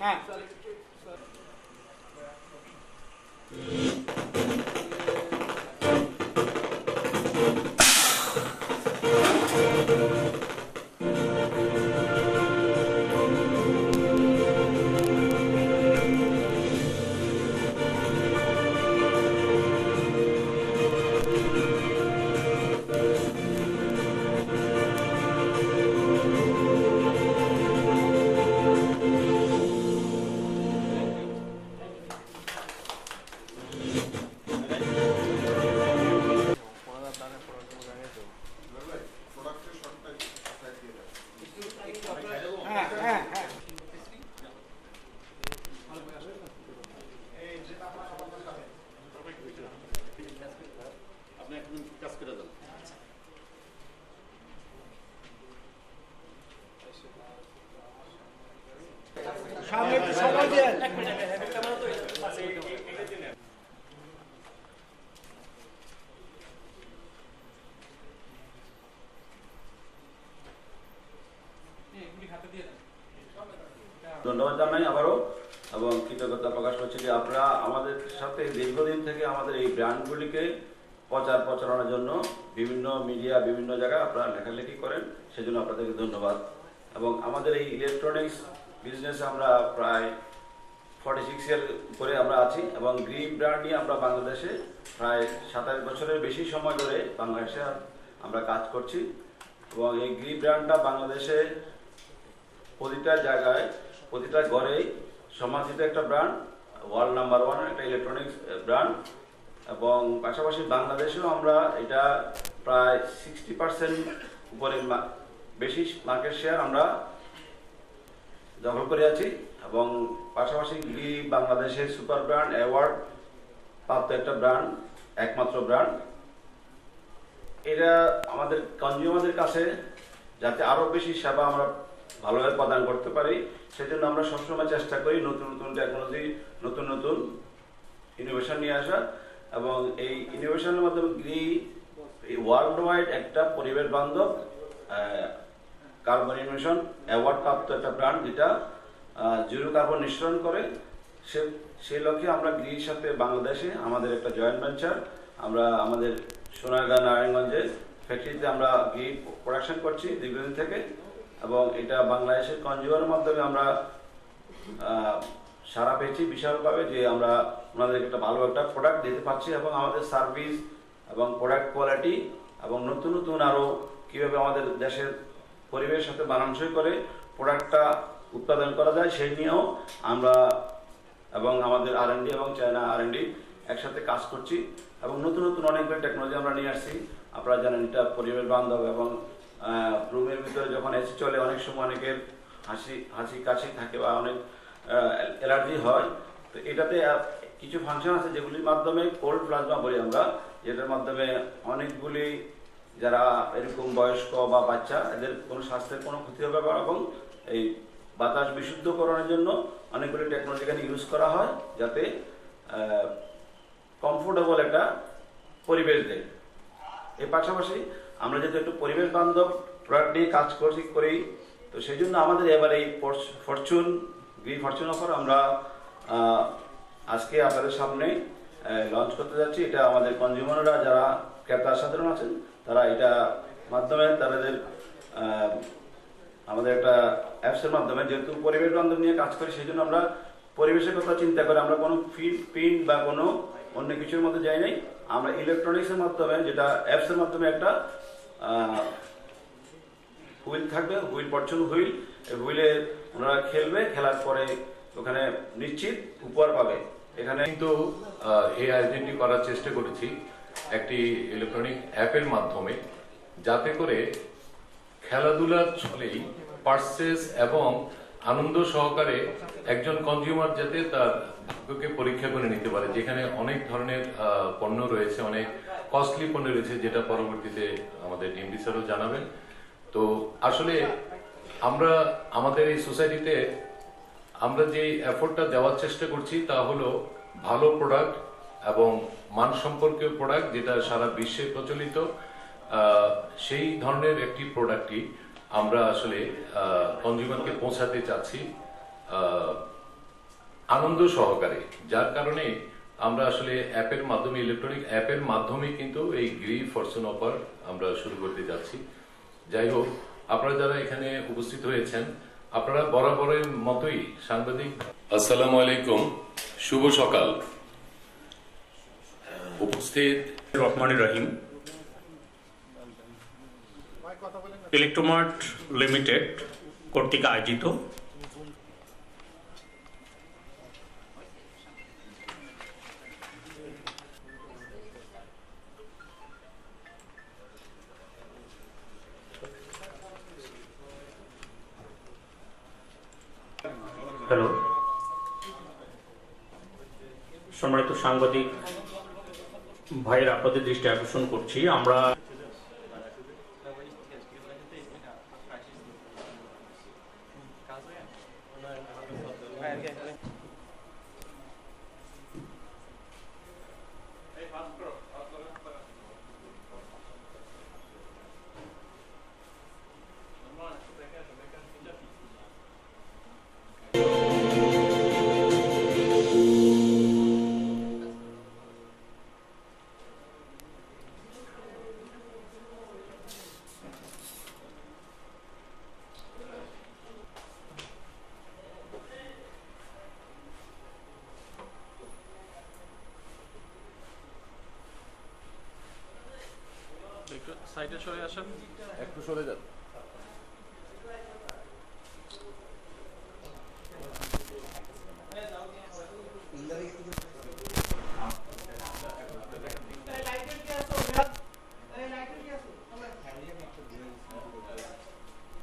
হ্যাঁ ধন্যবাদ জানাই আবারও, এবং কৃতজ্ঞতা প্রকাশ করছি যে আপনারা আমাদের সাথে দীর্ঘদিন থেকে আমাদের এই ব্র্যান্ডগুলিকে প্রচার প্রচারণার জন্য বিভিন্ন মিডিয়া, বিভিন্ন জায়গায় আপনারা লেখালেখি করেন, সেজন্য আপনাদেরকে ধন্যবাদ। এবং আমাদের এই ইলেকট্রনিক্স বিজনেসে আমরা প্রায় ফর্টি সিক্স ইয়ার করে আমরা আছি এবং গ্রিন ব্র্যান্ড নিয়ে আমরা বাংলাদেশে প্রায় সাতাশ বছরের বেশি সময় ধরে বাংলাদেশে আমরা কাজ করছি এবং এই গ্রিন ব্র্যান্ডটা বাংলাদেশে প্রতিটা জায়গায়, প্রতিটা ঘরেই সমাজিত একটা ব্র্যান্ড ওয়ার্ল্ড নাম্বার ওয়ান একটা ইলেকট্রনিক্স ব্র্যান্ড এবং পাশাপাশি বাংলাদেশেও আমরা এটা প্রায় সিক্সটি পার্সেন্ট উপরে বেশি মার্কেট শেয়ার আমরা দখল করে আছি এবং পাশাপাশি গি বাংলাদেশের সুপার ব্র্যান্ড অ্যাওয়ার্ড প্রাপ্ত একটা ব্র্যান্ড, একমাত্র ব্র্যান্ড। এটা আমাদের, কনজিউমারদের কাছে যাতে আরও বেশি সেবা আমরা ভালোভাবে প্রদান করতে পারি, সেজন্য আমরা সবসময় চেষ্টা করি নতুন নতুন টেকনোলজি নতুন নতুন ইনোভেশন নিয়ে আসা এবং এই ইনোভেশনের মাধ্যমে গ্রি ওয়ার্ল্ড ওয়াইড একটা পরিবেশ বান্ধব কার্বন ইনোভেশন অ্যাওয়ার্ড প্রাপ্ত একটা ব্র্যান্ড, যেটা জিরো কার্বন নিঃসরণ করে। সে সেই লক্ষ্যে আমরা গ্রির সাথে বাংলাদেশে আমাদের একটা জয়েন্ট ভেঞ্চার, আমরা আমাদের সোনারগাঁ, নারায়ণগঞ্জে ফ্যাক্টরিতে আমরা ঘি প্রোডাকশন করছি দীর্ঘদিন থেকে, এবং এটা বাংলাদেশের কনজিউমারের মাধ্যমে আমরা সারা পেয়েছি বিশালভাবে যে আমরা ওনাদেরকে একটা ভালো একটা প্রোডাক্ট দিতে পারছি এবং আমাদের সার্ভিস এবং প্রোডাক্ট কোয়ালিটি এবং নতুন নতুন আরও কীভাবে আমাদের দেশের পরিবেশের সাথে মানানসই করে প্রোডাক্টটা উৎপাদন করা যায়, সেই নিয়েও আমরা এবং আমাদের আর এবং চায়না আর একসাথে কাজ করছি এবং নতুন নতুন অনেকগুলো টেকনোলজি আমরা নিয়ে আসছি। আপনারা জানেন এটা পরিবেশ বান্ধব এবং রুমের ভিতরে যখন এসি চলে অনেক সময় অনেকের হাসি হাসি কাশি থাকে বা অনেক অ্যালার্জি হয়। তো এটাতে কিছু ফাংশন আছে যেগুলির মাধ্যমে কোল্ড প্লাজমা বলি আমরা, যেটার মাধ্যমে অনেকগুলি যারা এরকম বয়স্ক বা বাচ্চা, এদের কোনো স্বাস্থ্যের কোনো ক্ষতি হবে না এবং এই বাতাস বিশুদ্ধকরণের জন্য অনেকগুলি টেকনোলজি এখানে ইউজ করা হয় যাতে কমফোর্টেবল একটা পরিবেশ দেয়। এর পাশাপাশি আমরা যেহেতু একটু পরিবেশ বান্ধব প্রোডাক্ট নিয়ে কাজ করছি করি তো সেই জন্য আমাদের এবার এই ফরচুন গ্রি ফরচুন অফার আমরা আজকে আপনাদের সামনে লঞ্চ করতে যাচ্ছি। এটা আমাদের কনজিউমাররা যারা ক্রেতা সাধারণ আছেন, তারা এটা মাধ্যমে তাদের আমাদের একটা অ্যাপসের মাধ্যমে যেহেতু পরিবেশ বান্ধব নিয়ে কাজ করি, সেই জন্য আমরা পরিবেশের কথা চিন্তা করে, আমরা কোনো প্রিন্ট বা কোনো অন্য কিছুর মধ্যে যাই নাই। আমরা ইলেকট্রনিক্সের মাধ্যমে, যেটা অ্যাপসের মাধ্যমে একটা হুইল থাকবে, হুইল পরচুন হুইল হুইলে ওনারা খেলবে, খেলার পরে ওখানে নিশ্চিত উপহার পাবে। এখানে কিন্তু এই আয়োজনটি করার চেষ্টা করেছি। একটি ইলেকট্রনিক অ্যাপের মাধ্যমে যাতে করে খেলাধুলার ছলেই পার্সেস এবং আনন্দ সহকারে একজন কনজিউমার যাতে তার ভাগ্যকে পরীক্ষা করে নিতে পারে। যেখানে অনেক ধরনের পণ্য রয়েছে, অনেক কস্টলি পণ্য রয়েছে, যেটা পরবর্তীতে আমাদের ডিএমডি স্যারও জানাবেন। তো আসলে আমরা, আমাদের এই সোসাইটিতে আমরা যে এফোর্টটা দেওয়ার চেষ্টা করছি তা হলো ভালো প্রোডাক্ট এবং মান সম্পর্কীয় প্রোডাক্ট যেটা সারা বিশ্বে প্রচলিত সেই ধরনের একটি প্রোডাক্টই আমরা আসলে কনজিউমারকে পৌঁছাতে চাচ্ছি আনন্দ সহকারে। যার কারণে আমরা আসলে অ্যাপের মাধ্যমে ইলেকট্রনিক অ্যাপের মাধ্যমে কিন্তু এই গ্রি ফরচুন অফার আমরা শুরু করতে যাচ্ছি। যাই হোক, আপনারা যারা এখানে উপস্থিত হয়েছেন, আপনারা বরাবরের মতোই সাংবাদিক আসসালামু আলাইকুম, শুভ সকাল। উপস্থিত রহমান রহিম। ইলেকট্রোমার্ট লিমিটেড কর্তৃক আয়োজিত। হ্যালো। সম্মানিত সাংবাদিক ভাইয়ের আপনাদের দৃষ্টি আকর্ষণ করছি। আমরা সাইডে সরে আসেন। একটু সরে যান।